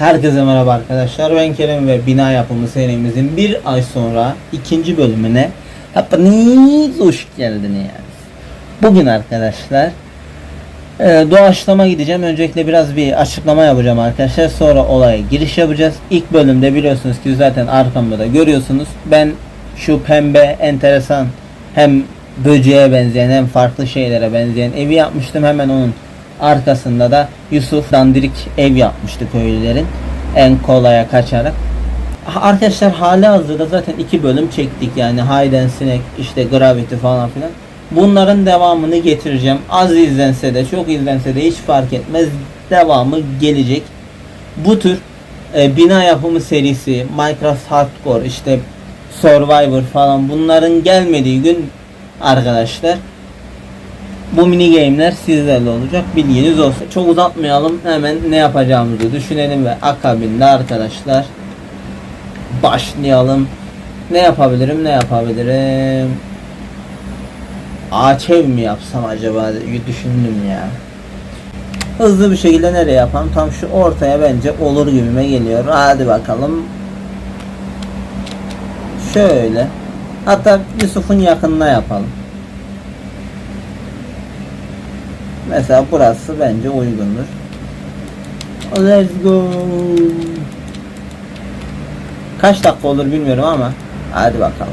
Herkese merhaba arkadaşlar. Ben Kerem ve bina yapımı serimizin bir ay sonra ikinci bölümüne hepiniz hoş geldiniz. Bugün arkadaşlar e, doğaçlama gideceğim. Öncelikle biraz bir açıklama yapacağım arkadaşlar. Sonra olaya giriş yapacağız. İlk bölümde biliyorsunuz ki zaten arkamda da görüyorsunuz. Ben şu pembe enteresan hem böceğe benzeyen hem farklı şeylere benzeyen evi yapmıştım. Hemen onun arkasında da Yusuf dandirik ev yapmıştı köylülerin. En kolaya kaçarak. Arkadaşlar hali hazırda zaten iki bölüm çektik yani and Snake işte Gravity falan filan. Bunların devamını getireceğim. Az izlense de çok izlense de hiç fark etmez. Devamı gelecek. Bu tür e, bina yapımı serisi, Minecraft Hardcore, işte Survivor falan bunların gelmediği gün arkadaşlar bu mini game'ler sizlerle olacak bilginiz olsun. Çok uzatmayalım hemen ne yapacağımızı düşünelim ve akabinde arkadaşlar başlayalım. Ne yapabilirim ne yapabilirim? Ağaç ev mi yapsam acaba düşündüm ya. Hızlı bir şekilde nereye yapalım? Tam şu ortaya bence olur gibime geliyor. Hadi bakalım. Şöyle. Hatta Yusuf'un yakınına yapalım. Mesela burası bence uygundur. Let's go. Kaç dakika olur bilmiyorum ama hadi bakalım.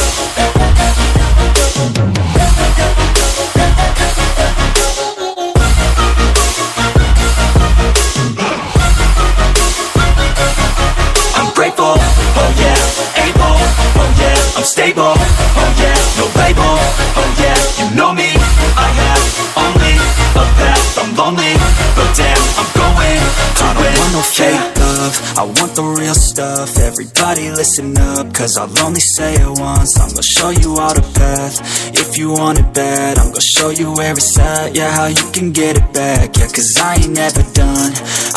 Know me, I have only a path, I'm lonely, but damn, I'm going to I don't want no fake love, I want the real stuff, everybody listen up, cause I'll only say it once, I'm gonna show you all the path, if you want it bad, I'm gonna show you where it's at, yeah, how you can get it back, yeah, cause I ain't never done,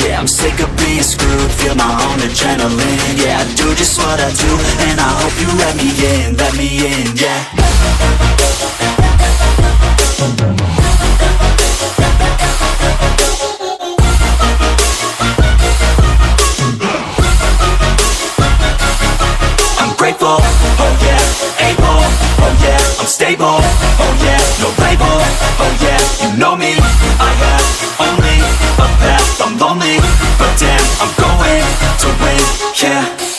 yeah, I'm sick of being screwed, feel my own adrenaline, yeah, I do just what I do, and I hope you let me in, let me in, yeah. I'm grateful, oh yeah, able, oh yeah, I'm stable, oh yeah, but damn, I'm going to win, yeah.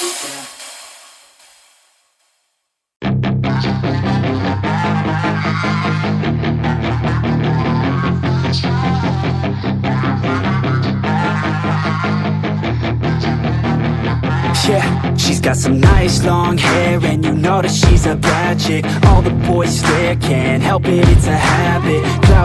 Yeah, She's got some nice long hair and you know that she's a bad chick All the boys stare, can't help it, it's a habit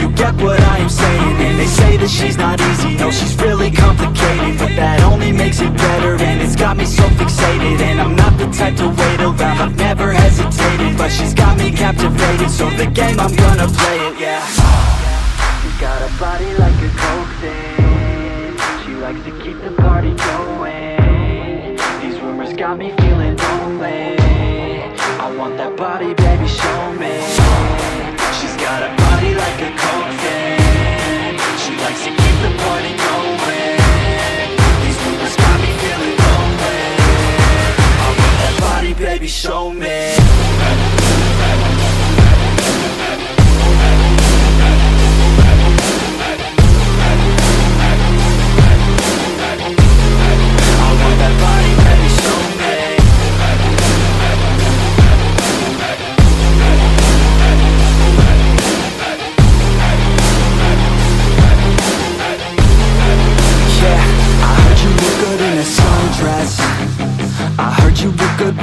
you get what I am saying. And they say that she's not easy, no she's really complicated. But that only makes it better. And it's got me so fixated. And I'm not the type to wait around, I've never hesitated. But she's got me captivated, so the game I'm gonna play it, yeah. She's got a body like a coke thing She likes to keep the party going. These rumors got me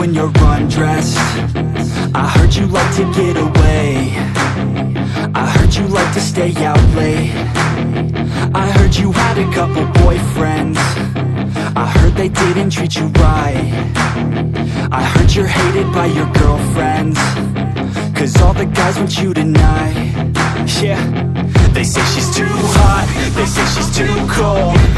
when you're undressed. I heard you like to get away. I heard you like to stay out late. I heard you had a couple boyfriends. I heard they didn't treat you right. I heard you're hated by your girlfriends. Cause all the guys want you tonight. Yeah. They say she's too hot. They say she's too cold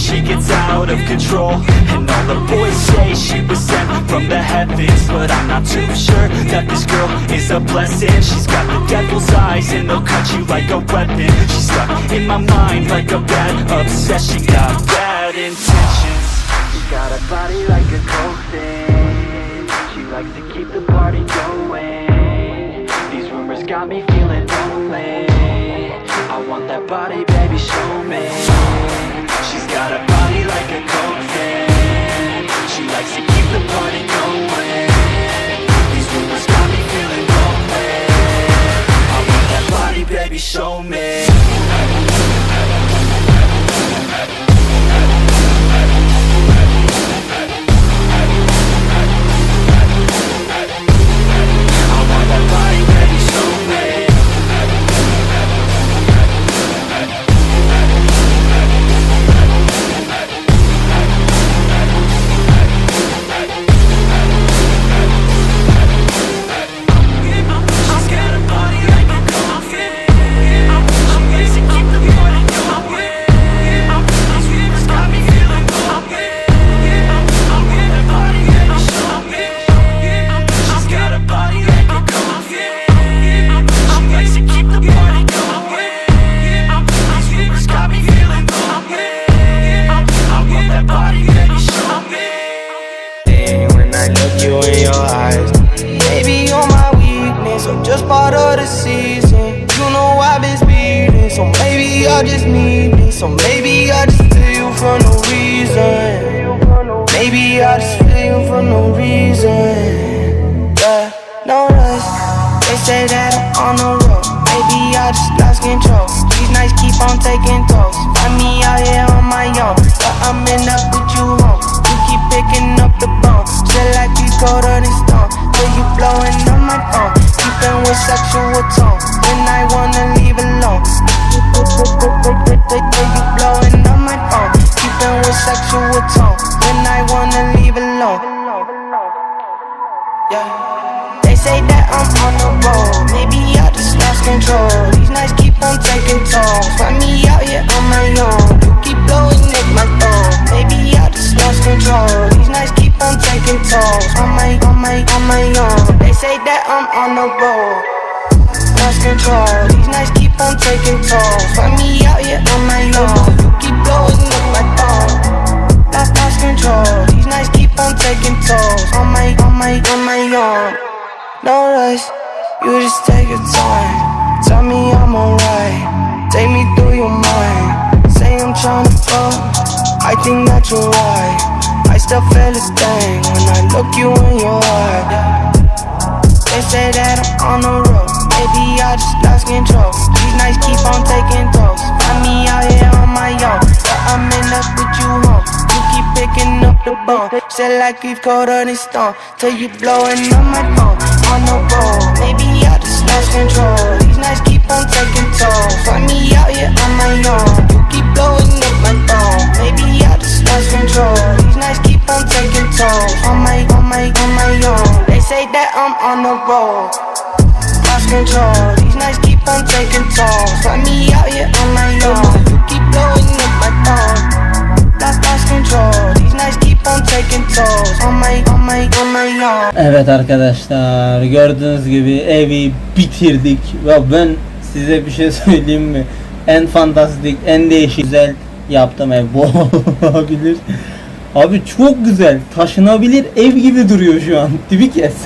She gets out of control. And all the boys say she was sent from the heavens But I'm not too sure That this girl is a blessing. She's got the devil's eyes And they'll cut you like a weapon. She's stuck in my mind Like a bad obsession. Got bad intentions. She's got a body like part of the season. You know I've been speeding So maybe I just need me. So maybe I just feel you for no reason. Maybe I just feel you for no reason. Yeah, no rush. They say that I'm on the road. Maybe I just lost control. These nights keep on taking tolls Find me out here on my own But I'm in up with you home You keep picking up the bone Feel like you colder than With sexual tone When I wanna leave alone you blowing on my phone Keeping with sexual tone When I wanna leave alone yeah. They say that I'm on the road. Maybe I just lost control. These nights keep on taking tolls. Find me out here on my own. You keep blowing up my phone. Maybe I just lost control. These nights keep on taking tolls. On my, on my, on my own. They say that I'm on the road. Lost control. These nights keep on taking tolls. Find me out here on my own. You keep blowing up my phone. Lost, lost control. These nights keep on taking tolls. On my, on my, on my own. No rush, you just take your time. Tell me I'm alright. Take me through your mind. Say I'm tryna fuck. I think that you're right. I still feel a thing when I look you in your eye. They say that I'm on the road. Maybe I just lost control. These nights keep on taking tolls. Find me out here on my own. But I'm in love with you home. You keep picking up the bone. Say like we've colder than stone. Till you blowing up my phone. On the road. Maybe I just lost control. These nights keep on taking tolls. Find me out here on my own. You keep blowing up my phone. Maybe Lost control. These nights keep on taking tolls. On my, on my, on my own. They say that I'm on the road. Lost control. These nights keep on taking tolls. Find me out here on my own. You keep blowing up my phone. Lost, lost control. These nights keep. Evet arkadaşlar gördüğünüz gibi evi bitirdik ve ben size bir şey söyleyeyim mi? En fantastik, en değişik, güzel yaptığım ev bu olabilir. Abi çok güzel, taşınabilir ev gibi duruyor şu an. Tipi kes.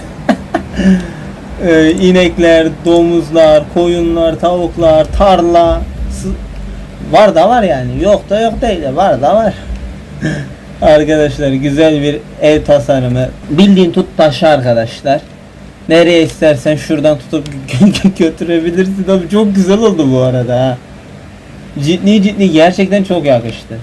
Ee, inekler, domuzlar, koyunlar, tavuklar, tarla var da var yani. Yok da yok değil de var da var. Arkadaşlar güzel bir ev tasarımı. Bildiğin tut taşı arkadaşlar. Nereye istersen şuradan tutup götürebilirsin. Abi çok güzel oldu bu arada ha. Ciddi ciddi gerçekten çok yakıştı.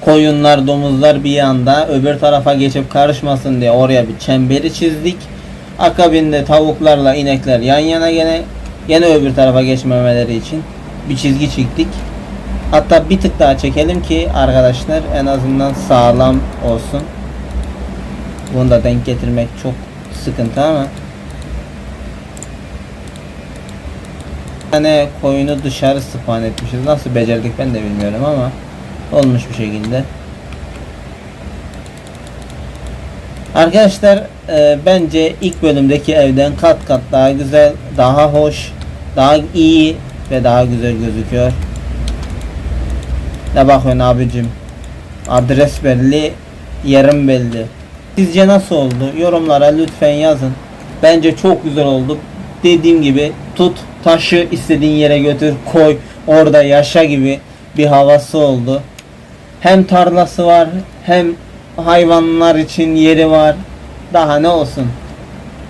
Koyunlar, domuzlar bir yanda öbür tarafa geçip karışmasın diye oraya bir çemberi çizdik. Akabinde tavuklarla inekler yan yana gene gene öbür tarafa geçmemeleri için bir çizgi çektik. Hatta bir tık daha çekelim ki arkadaşlar en azından sağlam olsun. Bunu da denk getirmek çok sıkıntı ama. Tane koyunu dışarı spawn etmişiz. Nasıl becerdik ben de bilmiyorum ama olmuş bir şekilde. Arkadaşlar e, bence ilk bölümdeki evden kat kat daha güzel, daha hoş, daha iyi ve daha güzel gözüküyor. Ne bakıyorsun abicim? Adres belli, yerim belli. Sizce nasıl oldu? Yorumlara lütfen yazın. Bence çok güzel oldu. Dediğim gibi tut taşı istediğin yere götür koy orada yaşa gibi bir havası oldu. Hem tarlası var hem hayvanlar için yeri var. Daha ne olsun.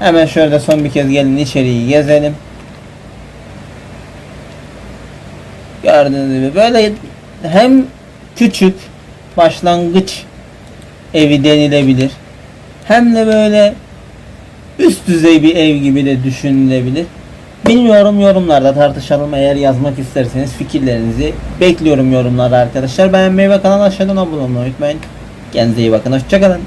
Hemen şöyle son bir kez gelin içeriği gezelim. Gördüğünüz gibi böyle hem küçük başlangıç evi denilebilir. Hem de böyle üst düzey bir ev gibi de düşünülebilir. Bilmiyorum yorumlarda tartışalım eğer yazmak isterseniz fikirlerinizi bekliyorum yorumlarda arkadaşlar. Beğenmeyi ve kanala aşağıdan abone olmayı unutmayın. Kendinize iyi bakın hoşçakalın.